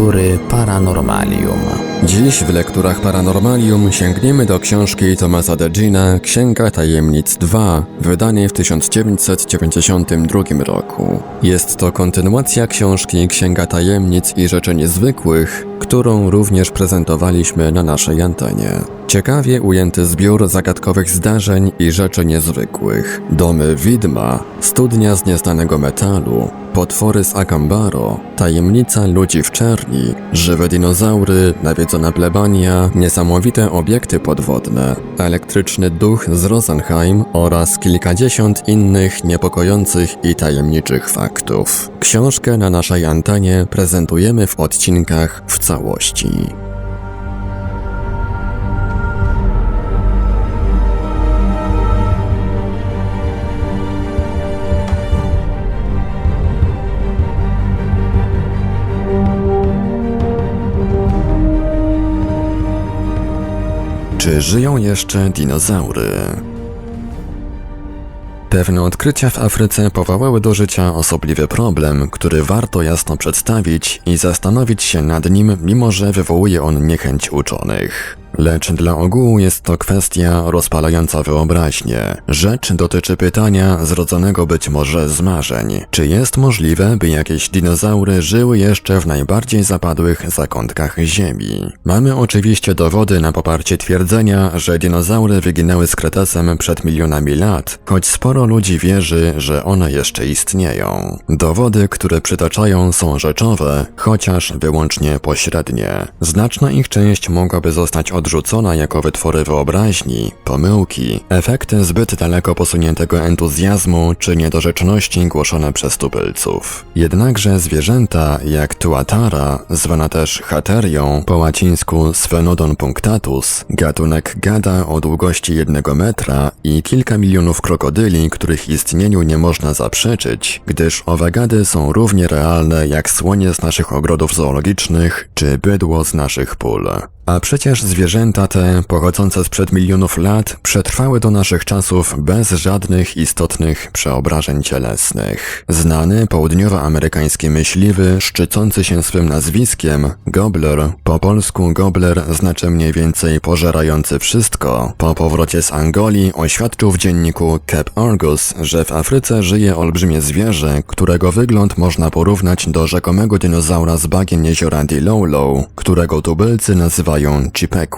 Lektury Paranormalium. Dziś w lekturach Paranormalium sięgniemy do książki Tomasa Degina Księga Tajemnic 2, wydanej w 1992 roku. Jest to kontynuacja książki Księga Tajemnic i Rzeczy Niezwykłych, którą również prezentowaliśmy na naszej antenie. Ciekawie ujęty zbiór zagadkowych zdarzeń i rzeczy niezwykłych. Domy widma, studnia z nieznanego metalu, potwory z Akambaro, tajemnica ludzi w czerni, żywe dinozaury, nawiedzona plebania, niesamowite obiekty podwodne, elektryczny duch z Rosenheim oraz kilkadziesiąt innych niepokojących i tajemniczych faktów. Książkę na naszej antenie prezentujemy w odcinkach w całości. Czy żyją jeszcze dinozaury? Pewne odkrycia w Afryce powołały do życia osobliwy problem, który warto jasno przedstawić i zastanowić się nad nim, mimo że wywołuje on niechęć uczonych. Lecz dla ogółu jest to kwestia rozpalająca wyobraźnię. Rzecz dotyczy pytania zrodzonego być może z marzeń. Czy jest możliwe, by jakieś dinozaury żyły jeszcze w najbardziej zapadłych zakątkach Ziemi? Mamy oczywiście dowody na poparcie twierdzenia, że dinozaury wyginęły z kretesem przed milionami lat, choć sporo ludzi wierzy, że one jeszcze istnieją. Dowody, które przytaczają są rzeczowe, chociaż wyłącznie pośrednie. Znaczna ich część mogłaby zostać odrzucona jako wytwory wyobraźni, pomyłki, efekty zbyt daleko posuniętego entuzjazmu czy niedorzeczności głoszone przez tubylców. Jednakże zwierzęta jak tuatara, zwana też haterią, po łacińsku Sphenodon punctatus, gatunek gada o długości jednego metra i kilka milionów krokodyli, których istnieniu nie można zaprzeczyć, gdyż owe gady są równie realne jak słonie z naszych ogrodów zoologicznych czy bydło z naszych pól. A przecież zwierzęta te, pochodzące sprzed milionów lat, przetrwały do naszych czasów bez żadnych istotnych przeobrażeń cielesnych. Znany południowoamerykański myśliwy, szczycący się swym nazwiskiem, Gobler, po polsku Gobler znaczy mniej więcej pożerający wszystko, po powrocie z Angolii oświadczył w dzienniku Cape Argus, że w Afryce żyje olbrzymie zwierzę, którego wygląd można porównać do rzekomego dinozaura z bagien jeziora Dilolo, którego tubylcy nazywają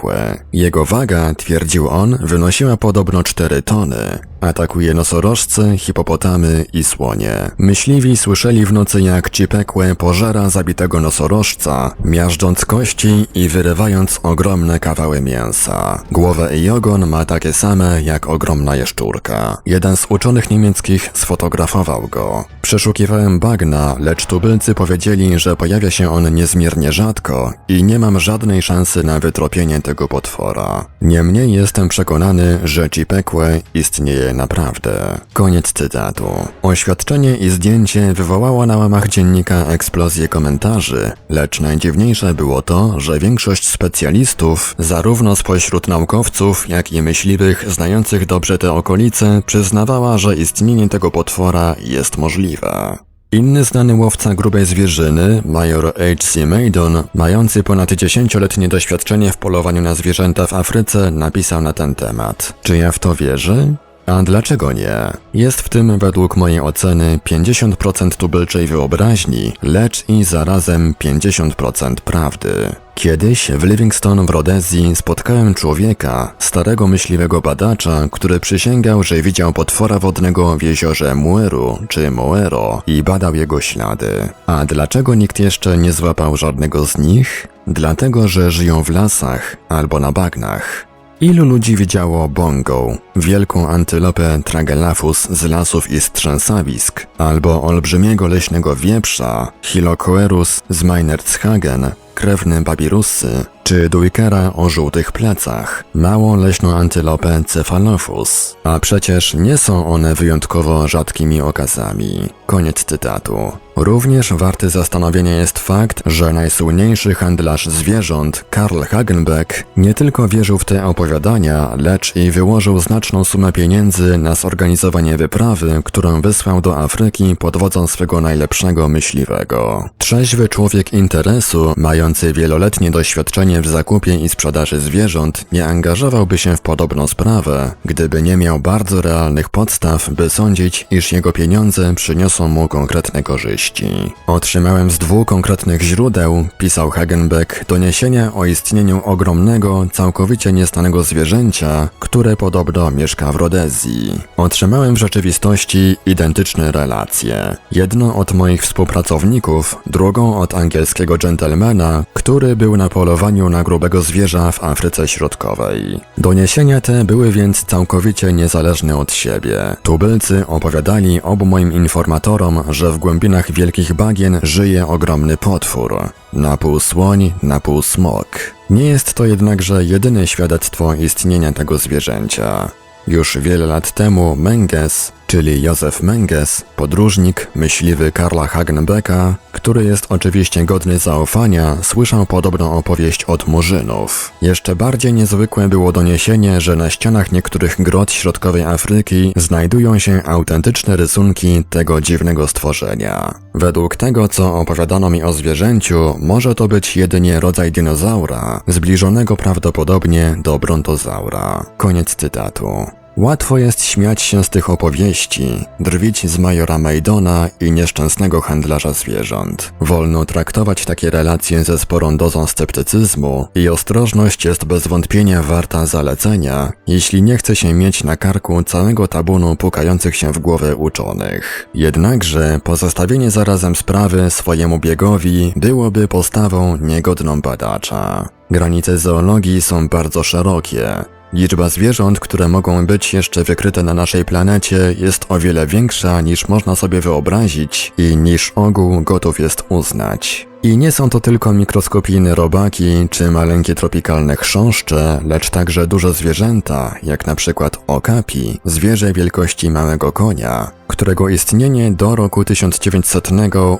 Chipekwe. Jego waga, twierdził on, wynosiła podobno 4 tony. Atakuje nosorożce, hipopotamy i słonie. Myśliwi słyszeli w nocy jak Chipekwe pożera zabitego nosorożca, miażdżąc kości i wyrywając ogromne kawały mięsa. Głowę i ogon ma takie same jak ogromna jeszczurka. Jeden z uczonych niemieckich sfotografował go. Przeszukiwałem bagna, lecz tubylcy powiedzieli, że pojawia się on niezmiernie rzadko i nie mam żadnej szansy na wytropienie tego potwora. Niemniej jestem przekonany, że Chipekwe istnieje naprawdę. Koniec cytatu. Oświadczenie i zdjęcie wywołało na łamach dziennika eksplozję komentarzy, lecz najdziwniejsze było to, że większość specjalistów, zarówno spośród naukowców, jak i myśliwych znających dobrze te okolice, przyznawała, że istnienie tego potwora jest możliwe. Inny znany łowca grubej zwierzyny, major H.C. Maidon, mający ponad dziesięcioletnie doświadczenie w polowaniu na zwierzęta w Afryce, napisał na ten temat. Czy ja w to wierzę? A dlaczego nie? Jest w tym według mojej oceny 50% tubylczej wyobraźni, lecz i zarazem 50% prawdy. Kiedyś w Livingston w Rodezji spotkałem człowieka, starego myśliwego badacza, który przysięgał, że widział potwora wodnego w jeziorze Mueru czy Moero i badał jego ślady. A dlaczego nikt jeszcze nie złapał żadnego z nich? Dlatego, że żyją w lasach albo na bagnach. Ilu ludzi widziało bongo, wielką antylopę Tragelaphus z lasów i strzęsawisk, albo olbrzymiego leśnego wieprza, Hilocoerus z Meinerzhagen, krewny babirusy, czy dujkera o żółtych plecach, małą leśną antylopę Cephalophus. A przecież nie są one wyjątkowo rzadkimi okazami. Koniec cytatu. Również warty zastanowienia jest fakt, że najsłynniejszy handlarz zwierząt, Karl Hagenbeck, nie tylko wierzył w te opowiadania, lecz i wyłożył znaczną sumę pieniędzy na zorganizowanie wyprawy, którą wysłał do Afryki pod wodzą swego najlepszego myśliwego. Trzeźwy człowiek interesu, mający wieloletnie doświadczenie w zakupie i sprzedaży zwierząt, nie angażowałby się w podobną sprawę, gdyby nie miał bardzo realnych podstaw, by sądzić, iż jego pieniądze przyniosą mu konkretne korzyści. Otrzymałem z dwóch konkretnych źródeł, pisał Hagenbeck, doniesienia o istnieniu ogromnego, całkowicie niestanego zwierzęcia, które podobno mieszka w Rodezji. Otrzymałem w rzeczywistości identyczne relacje. Jedno od moich współpracowników, drugą od angielskiego dżentelmena, który był na polowaniu na grubego zwierza w Afryce Środkowej. Doniesienia te były więc całkowicie niezależne od siebie. Tubylcy opowiadali obu moim informatorom, że w głębinach wielkich bagien żyje ogromny potwór. Na pół słoń, na pół smok. Nie jest to jednakże jedyne świadectwo istnienia tego zwierzęcia. Już wiele lat temu Menges, czyli Józef Menges, podróżnik, myśliwy Karla Hagenbecka, który jest oczywiście godny zaufania, słyszał podobną opowieść od murzynów. Jeszcze bardziej niezwykłe było doniesienie, że na ścianach niektórych grot środkowej Afryki znajdują się autentyczne rysunki tego dziwnego stworzenia. Według tego, co opowiadano mi o zwierzęciu, może to być jedynie rodzaj dinozaura, zbliżonego prawdopodobnie do brontozaura. Koniec cytatu. Łatwo jest śmiać się z tych opowieści, drwić z majora Maidona i nieszczęsnego handlarza zwierząt. Wolno traktować takie relacje ze sporą dozą sceptycyzmu i ostrożność jest bez wątpienia warta zalecenia, jeśli nie chce się mieć na karku całego tabunu pukających się w głowę uczonych. Jednakże pozostawienie zarazem sprawy swojemu biegowi byłoby postawą niegodną badacza. Granice zoologii są bardzo szerokie, Liczba zwierząt, które mogą być jeszcze wykryte na naszej planecie jest o wiele większa niż można sobie wyobrazić i niż ogół gotów jest uznać. I nie są to tylko mikroskopijne robaki czy maleńkie tropikalne chrząszcze, lecz także duże zwierzęta, jak na przykład okapi, zwierzę wielkości małego konia, którego istnienie do roku 1900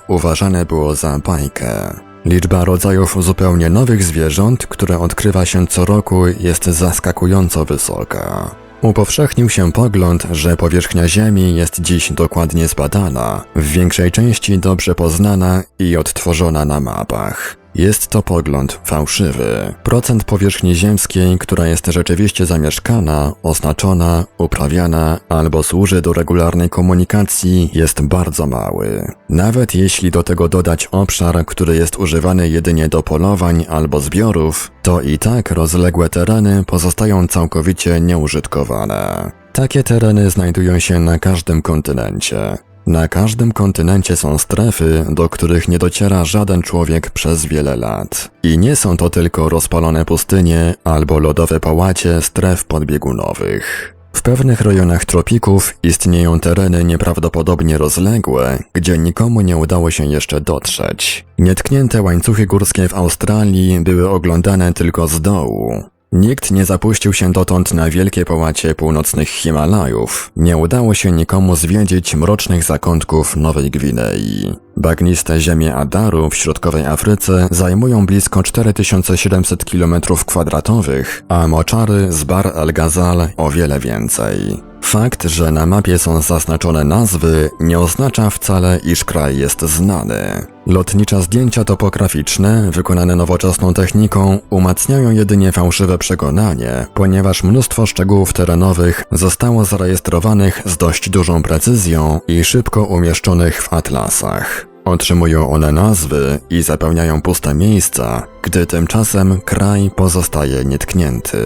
uważane było za bajkę. Liczba rodzajów zupełnie nowych zwierząt, które odkrywa się co roku, jest zaskakująco wysoka. Upowszechnił się pogląd, że powierzchnia Ziemi jest dziś dokładnie zbadana, w większej części dobrze poznana i odtworzona na mapach. Jest to pogląd fałszywy. Procent powierzchni ziemskiej, która jest rzeczywiście zamieszkana, oznaczona, uprawiana albo służy do regularnej komunikacji, jest bardzo mały. Nawet jeśli do tego dodać obszar, który jest używany jedynie do polowań albo zbiorów, to i tak rozległe tereny pozostają całkowicie nieużytkowane. Takie tereny znajdują się na każdym kontynencie. Na każdym kontynencie są strefy, do których nie dociera żaden człowiek przez wiele lat. I nie są to tylko rozpalone pustynie albo lodowe pałacie stref podbiegunowych. W pewnych rejonach tropików istnieją tereny nieprawdopodobnie rozległe, gdzie nikomu nie udało się jeszcze dotrzeć. Nietknięte łańcuchy górskie w Australii były oglądane tylko z dołu. Nikt nie zapuścił się dotąd na wielkie połacie północnych Himalajów. Nie udało się nikomu zwiedzić mrocznych zakątków Nowej Gwinei. Bagniste ziemie Adaru w środkowej Afryce zajmują blisko 4700 km2, a moczary z Bar el Ghazal o wiele więcej. Fakt, że na mapie są zaznaczone nazwy, nie oznacza wcale, iż kraj jest znany. Lotnicze zdjęcia topograficzne, wykonane nowoczesną techniką, umacniają jedynie fałszywe przekonanie, ponieważ mnóstwo szczegółów terenowych zostało zarejestrowanych z dość dużą precyzją i szybko umieszczonych w atlasach. Otrzymują one nazwy i zapełniają puste miejsca, gdy tymczasem kraj pozostaje nietknięty.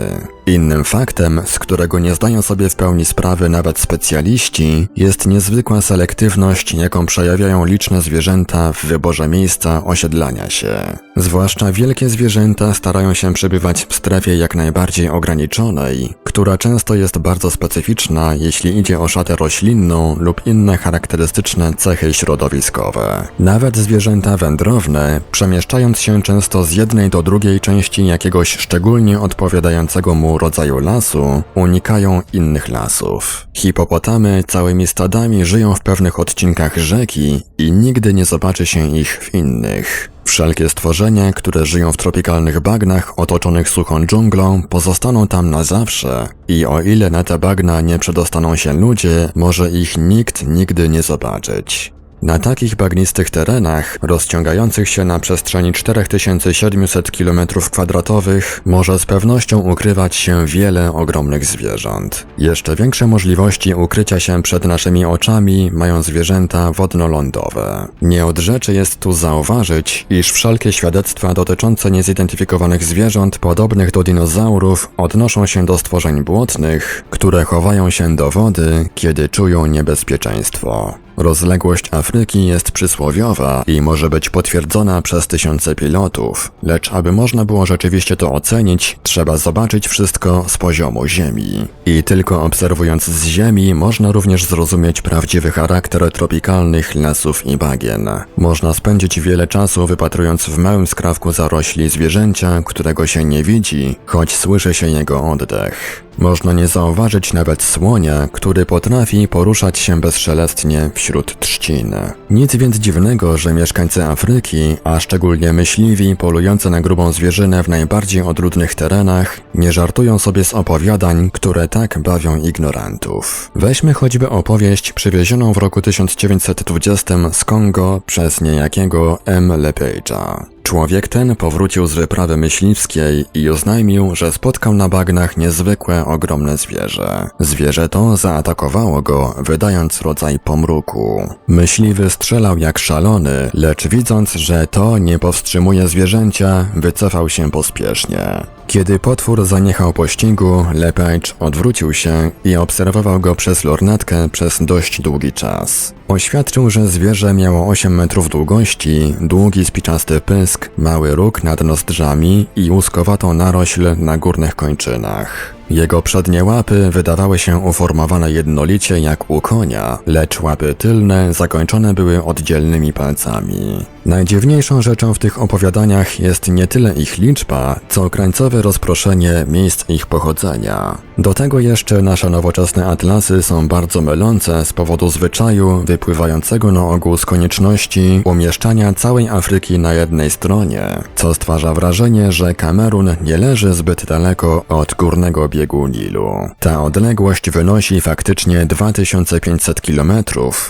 Innym faktem, z którego nie zdają sobie w pełni sprawy nawet specjaliści, jest niezwykła selektywność, jaką przejawiają liczne zwierzęta w wyborze miejsca osiedlania się. Zwłaszcza wielkie zwierzęta starają się przebywać w strefie jak najbardziej ograniczonej, która często jest bardzo specyficzna, jeśli idzie o szatę roślinną lub inne charakterystyczne cechy środowiskowe. Nawet zwierzęta wędrowne, przemieszczając się często z jednej do drugiej części jakiegoś szczególnie odpowiadającego mu rodzaju lasu, unikają innych lasów. Hipopotamy całymi stadami żyją w pewnych odcinkach rzeki i nigdy nie zobaczy się ich w innych. Wszelkie stworzenia, które żyją w tropikalnych bagnach otoczonych suchą dżunglą, pozostaną tam na zawsze i o ile na te bagna nie przedostaną się ludzie, może ich nikt nigdy nie zobaczyć. Na takich bagnistych terenach, rozciągających się na przestrzeni 4700 km2, może z pewnością ukrywać się wiele ogromnych zwierząt. Jeszcze większe możliwości ukrycia się przed naszymi oczami mają zwierzęta wodnolondowe. Nie od rzeczy jest tu zauważyć, iż wszelkie świadectwa dotyczące niezidentyfikowanych zwierząt podobnych do dinozaurów odnoszą się do stworzeń błotnych, które chowają się do wody, kiedy czują niebezpieczeństwo. Rozległość Afryki jest przysłowiowa i może być potwierdzona przez tysiące pilotów, lecz aby można było rzeczywiście to ocenić, trzeba zobaczyć wszystko z poziomu Ziemi. I tylko obserwując z Ziemi można również zrozumieć prawdziwy charakter tropikalnych lasów i bagien. Można spędzić wiele czasu wypatrując w małym skrawku zarośli zwierzęcia, którego się nie widzi, choć słyszy się jego oddech. Można nie zauważyć nawet słonia, który potrafi poruszać się bezszelestnie wśród trzcin. Nic więc dziwnego, że mieszkańcy Afryki, a szczególnie myśliwi polujący na grubą zwierzynę w najbardziej odludnych terenach, nie żartują sobie z opowiadań, które tak bawią ignorantów. Weźmy choćby opowieść przywiezioną w roku 1920 z Kongo przez niejakiego M. Lepage'a. Człowiek ten powrócił z wyprawy myśliwskiej i oznajmił, że spotkał na bagnach niezwykłe, ogromne zwierzę. Zwierzę to zaatakowało go, wydając rodzaj pomruku. Myśliwy strzelał jak szalony, lecz widząc, że to nie powstrzymuje zwierzęcia, wycofał się pospiesznie. Kiedy potwór zaniechał pościgu, Lepage odwrócił się i obserwował go przez lornetkę przez dość długi czas. Oświadczył, że zwierzę miało 8 metrów długości, długi spiczasty pysk, mały róg nad nozdrzami i łuskowatą narośl na górnych kończynach. Jego przednie łapy wydawały się uformowane jednolicie jak u konia, lecz łapy tylne zakończone były oddzielnymi palcami. Najdziwniejszą rzeczą w tych opowiadaniach jest nie tyle ich liczba, co krańcowe rozproszenie miejsc ich pochodzenia. Do tego jeszcze nasze nowoczesne atlasy są bardzo mylące z powodu zwyczaju wypływającego na ogół z konieczności umieszczania całej Afryki na jednej stronie, co stwarza wrażenie, że Kamerun nie leży zbyt daleko od górnego biegu Nilu. Ta odległość wynosi faktycznie 2500 km,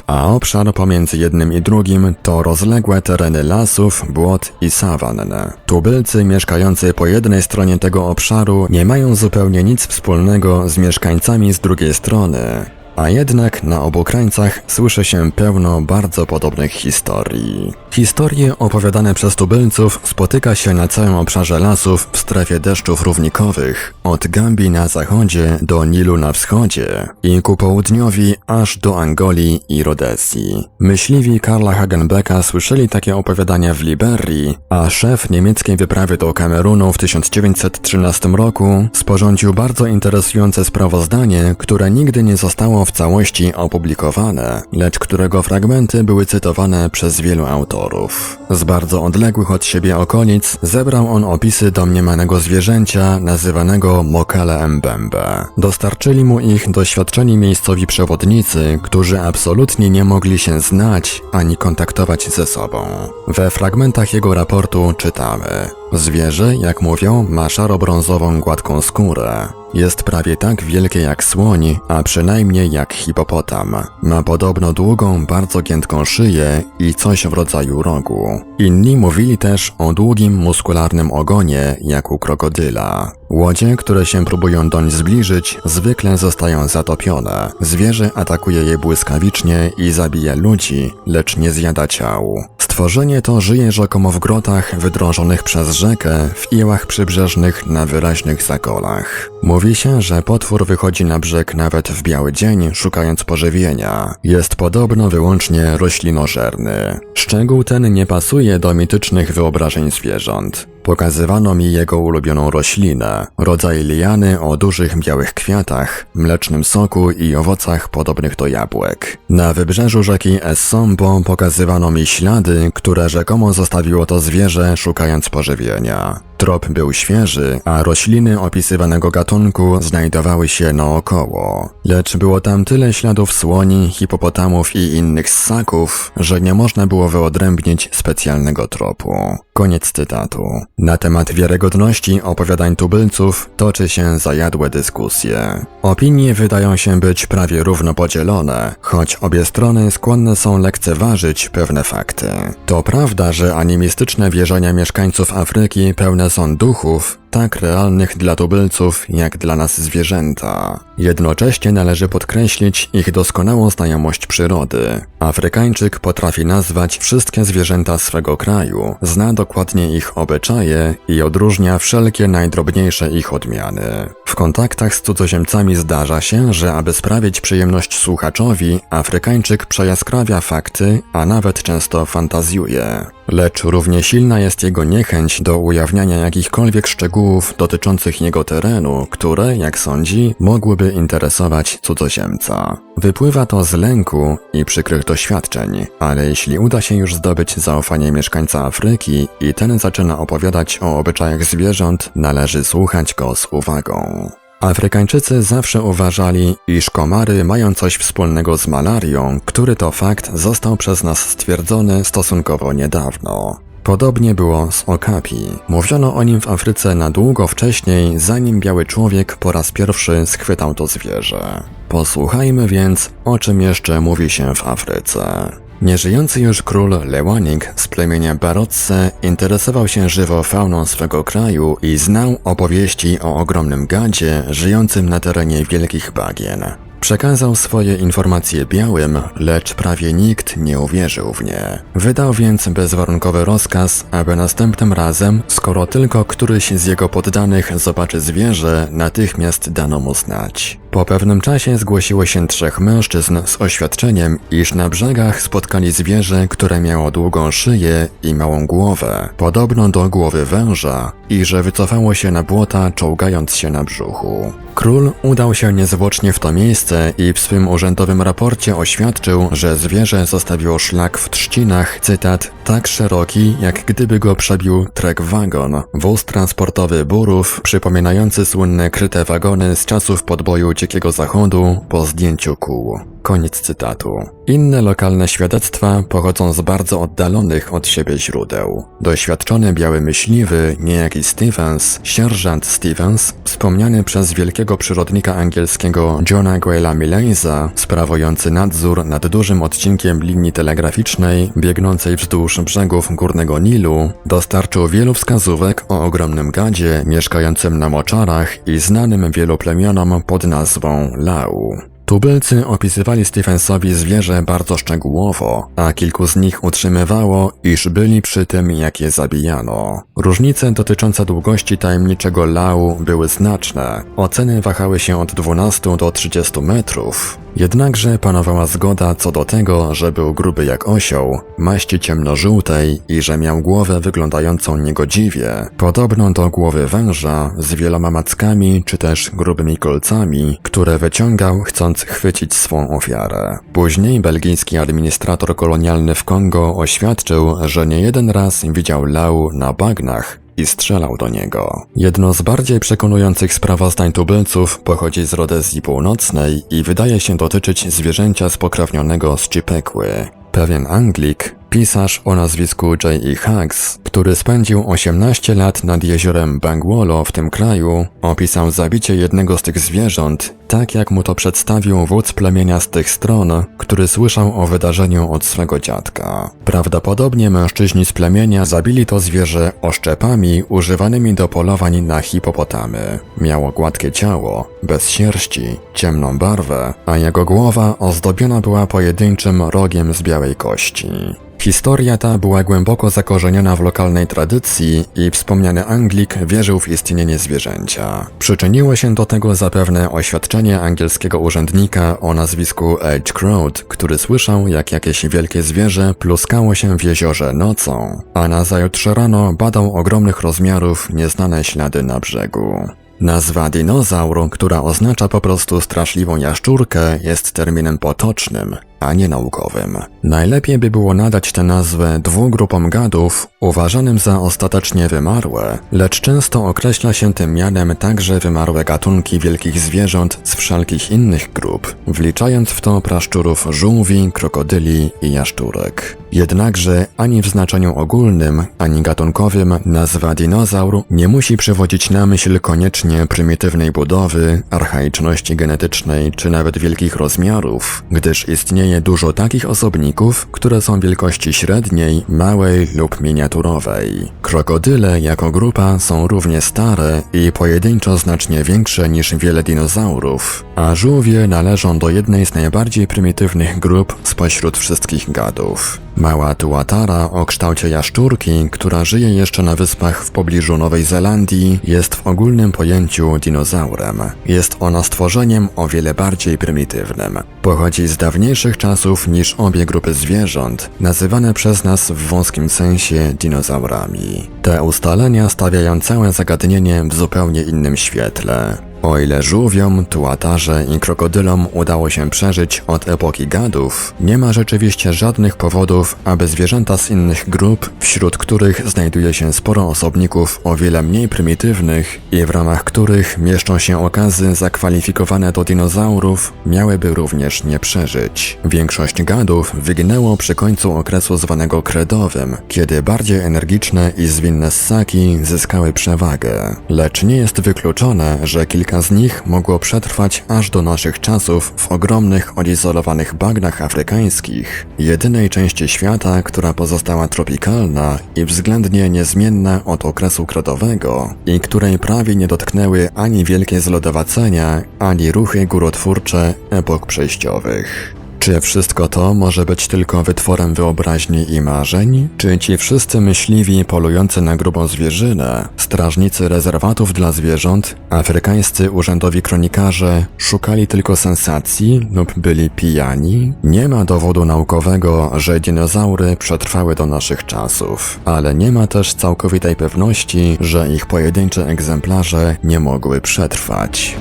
a obszar pomiędzy jednym i drugim to rozległe tereny lasów, błot i sawann. Tubylcy mieszkający po jednej stronie tego obszaru nie mają zupełnie nic wspólnego z mieszkańcami z drugiej strony. A jednak na obu krańcach słyszy się pełno bardzo podobnych historii. Historie opowiadane przez tubylców spotyka się na całym obszarze lasów w strefie deszczów równikowych, od Gambii na zachodzie do Nilu na wschodzie i ku południowi aż do Angolii i Rodezji. Myśliwi Karla Hagenbecka słyszeli takie opowiadania w Liberii, a szef niemieckiej wyprawy do Kamerunu w 1913 roku sporządził bardzo interesujące sprawozdanie, które nigdy nie zostało w całości opublikowane, lecz którego fragmenty były cytowane przez wielu autorów. Z bardzo odległych od siebie okolic zebrał on opisy domniemanego zwierzęcia nazywanego Mokele Mbembe. Dostarczyli mu ich doświadczeni miejscowi przewodnicy, którzy absolutnie nie mogli się znać ani kontaktować ze sobą. We fragmentach jego raportu czytamy Zwierzę, jak mówią, ma szaro-brązową gładką skórę. Jest prawie tak wielkie jak słoń, a przynajmniej jak hipopotam. Ma podobno długą, bardzo giętką szyję i coś w rodzaju rogu. Inni mówili też o długim, muskularnym ogonie, jak u krokodyla. Łodzie, które się próbują doń zbliżyć, zwykle zostają zatopione. Zwierzę atakuje je błyskawicznie i zabija ludzi, lecz nie zjada ciał. Stworzenie to żyje rzekomo w grotach wydrążonych przez rzekę, w iłach przybrzeżnych na wyraźnych zakolach. Mówi się, że potwór wychodzi na brzeg nawet w biały dzień, szukając pożywienia. Jest podobno wyłącznie roślinożerny. Szczegół ten nie pasuje do mitycznych wyobrażeń zwierząt. Pokazywano mi jego ulubioną roślinę, rodzaj liany o dużych białych kwiatach, mlecznym soku i owocach podobnych do jabłek. Na wybrzeżu rzeki Essombo pokazywano mi ślady, które rzekomo zostawiło to zwierzę szukając pożywienia. Trop był świeży, a rośliny opisywanego gatunku znajdowały się naokoło. Lecz było tam tyle śladów słoni, hipopotamów i innych ssaków, że nie można było wyodrębnić specjalnego tropu. Koniec cytatu. Na temat wiarygodności opowiadań tubylców toczy się zajadłe dyskusje. Opinie wydają się być prawie równo podzielone, choć obie strony skłonne są lekceważyć pewne fakty. To prawda, że animistyczne wierzenia mieszkańców Afryki pełne są duchów, tak realnych dla tubylców, jak dla nas zwierzęta. Jednocześnie należy podkreślić ich doskonałą znajomość przyrody. Afrykańczyk potrafi nazwać wszystkie zwierzęta swego kraju, zna dokładnie ich obyczaje i odróżnia wszelkie najdrobniejsze ich odmiany. W kontaktach z cudzoziemcami zdarza się, że aby sprawić przyjemność słuchaczowi, Afrykańczyk przejaskrawia fakty, a nawet często fantazjuje. Lecz równie silna jest jego niechęć do ujawniania jakichkolwiek szczegółów dotyczących jego terenu, które, jak sądzi, mogłyby interesować cudzoziemca. Wypływa to z lęku i przykrych doświadczeń, ale jeśli uda się już zdobyć zaufanie mieszkańca Afryki i ten zaczyna opowiadać o obyczajach zwierząt, należy słuchać go z uwagą. Afrykańczycy zawsze uważali, iż komary mają coś wspólnego z malarią, który to fakt został przez nas stwierdzony stosunkowo niedawno. Podobnie było z okapi. Mówiono o nim w Afryce na długo wcześniej, zanim biały człowiek po raz pierwszy schwytał to zwierzę. Posłuchajmy więc, o czym jeszcze mówi się w Afryce. Nieżyjący już król Lewanik z plemienia Barotse interesował się żywo fauną swego kraju i znał opowieści o ogromnym gadzie żyjącym na terenie wielkich bagien. Przekazał swoje informacje białym, lecz prawie nikt nie uwierzył w nie. Wydał więc bezwarunkowy rozkaz, aby następnym razem, skoro tylko któryś z jego poddanych zobaczy zwierzę, natychmiast dano mu znać. Po pewnym czasie zgłosiło się trzech mężczyzn z oświadczeniem, iż na brzegach spotkali zwierzę, które miało długą szyję i małą głowę, podobną do głowy węża, i że wycofało się na błota, czołgając się na brzuchu. Król udał się niezwłocznie w to miejsce i w swym urzędowym raporcie oświadczył, że zwierzę zostawiło szlak w trzcinach, cytat, tak szeroki, jak gdyby go przebił trek wagon, wóz transportowy burów, przypominający słynne kryte wagony z czasów podboju Dzikiego Zachodu po zdjęciu kół. Koniec cytatu. Inne lokalne świadectwa pochodzą z bardzo oddalonych od siebie źródeł. Doświadczony biały myśliwy, niejaki Stevens, sierżant Stevens, wspomniany przez wielkiego przyrodnika angielskiego Johna Guela Milleysa, sprawujący nadzór nad dużym odcinkiem linii telegraficznej biegnącej wzdłuż brzegów górnego Nilu, dostarczył wielu wskazówek o ogromnym gadzie mieszkającym na moczarach i znanym wielu plemionom pod nazwą Lau. Tubylcy opisywali Stephensowi zwierzę bardzo szczegółowo, a kilku z nich utrzymywało, iż byli przy tym, jak je zabijano. Różnice dotyczące długości tajemniczego lau były znaczne. Oceny wahały się od 12 do 30 metrów. Jednakże panowała zgoda co do tego, że był gruby jak osioł, maści ciemnożółtej i że miał głowę wyglądającą niegodziwie, podobną do głowy węża z wieloma mackami czy też grubymi kolcami, które wyciągał chcąc chwycić swą ofiarę. Później belgijski administrator kolonialny w Kongo oświadczył, że nie jeden raz widział Lau na bagnach, i strzelał do niego. Jedno z bardziej przekonujących sprawozdań tubylców pochodzi z Rodezji Północnej i wydaje się dotyczyć zwierzęcia spokrewnionego z Cipekły. Pewien Anglik, pisarz o nazwisku J.E. Huggs, który spędził 18 lat nad jeziorem Bangwolo w tym kraju, opisał zabicie jednego z tych zwierząt, tak jak mu to przedstawił wódz plemienia z tych stron, który słyszał o wydarzeniu od swego dziadka. Prawdopodobnie mężczyźni z plemienia zabili to zwierzę oszczepami używanymi do polowań na hipopotamy. Miało gładkie ciało, bez sierści, ciemną barwę, a jego głowa ozdobiona była pojedynczym rogiem z białej kości. Historia ta była głęboko zakorzeniona w lokalnej tradycji i wspomniany Anglik wierzył w istnienie zwierzęcia. Przyczyniło się do tego zapewne oświadczenie angielskiego urzędnika o nazwisku H. Crowd, który słyszał, jak jakieś wielkie zwierzę pluskało się w jeziorze nocą, a nazajutrz rano badał ogromnych rozmiarów nieznane ślady na brzegu. Nazwa dinozaur, która oznacza po prostu straszliwą jaszczurkę, jest terminem potocznym, a nie naukowym. Najlepiej by było nadać tę nazwę dwóm grupom gadów uważanym za ostatecznie wymarłe, lecz często określa się tym mianem także wymarłe gatunki wielkich zwierząt z wszelkich innych grup, wliczając w to praszczurów żółwi, krokodyli i jaszczurek. Jednakże ani w znaczeniu ogólnym, ani gatunkowym nazwa dinozaur nie musi przywodzić na myśl koniecznie prymitywnej budowy, archaiczności genetycznej czy nawet wielkich rozmiarów, gdyż istnieje dużo takich osobników, które są wielkości średniej, małej lub miniaturowej. Krokodyle jako grupa są równie stare i pojedynczo znacznie większe niż wiele dinozaurów, a żółwie należą do jednej z najbardziej prymitywnych grup spośród wszystkich gadów. Mała tuatara o kształcie jaszczurki, która żyje jeszcze na wyspach w pobliżu Nowej Zelandii, jest w ogólnym pojęciu dinozaurem. Jest ona stworzeniem o wiele bardziej prymitywnym. Pochodzi z dawniejszych czasów niż obie grupy zwierząt, nazywane przez nas w wąskim sensie dinozaurami. Te ustalenia stawiają całe zagadnienie w zupełnie innym świetle. O ile żółwiom, tułatarze i krokodylom udało się przeżyć od epoki gadów, nie ma rzeczywiście żadnych powodów, aby zwierzęta z innych grup, wśród których znajduje się sporo osobników o wiele mniej prymitywnych i w ramach których mieszczą się okazy zakwalifikowane do dinozaurów, miałyby również nie przeżyć. Większość gadów wyginęło przy końcu okresu zwanego kredowym, kiedy bardziej energiczne i zwinne ssaki zyskały przewagę. Lecz nie jest wykluczone, że kilka Z nich mogło przetrwać aż do naszych czasów w ogromnych, odizolowanych bagnach afrykańskich, jedynej części świata, która pozostała tropikalna i względnie niezmienna od okresu kredowego i której prawie nie dotknęły ani wielkie zlodowacenia, ani ruchy górotwórcze epok przejściowych. Czy wszystko to może być tylko wytworem wyobraźni i marzeń? Czy ci wszyscy myśliwi polujący na grubą zwierzynę, strażnicy rezerwatów dla zwierząt, afrykańscy urzędowi kronikarze szukali tylko sensacji lub byli pijani? Nie ma dowodu naukowego, że dinozaury przetrwały do naszych czasów, ale nie ma też całkowitej pewności, że ich pojedyncze egzemplarze nie mogły przetrwać.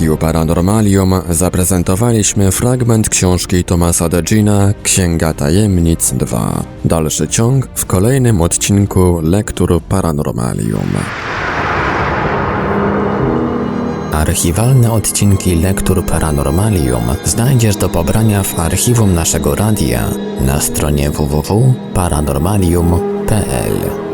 Radiu Paranormalium zaprezentowaliśmy fragment książki Tomasa Degina Księga Tajemnic 2. Dalszy ciąg w kolejnym odcinku Lektur Paranormalium. Archiwalne odcinki Lektur Paranormalium znajdziesz do pobrania w archiwum naszego radia na stronie www.paranormalium.pl.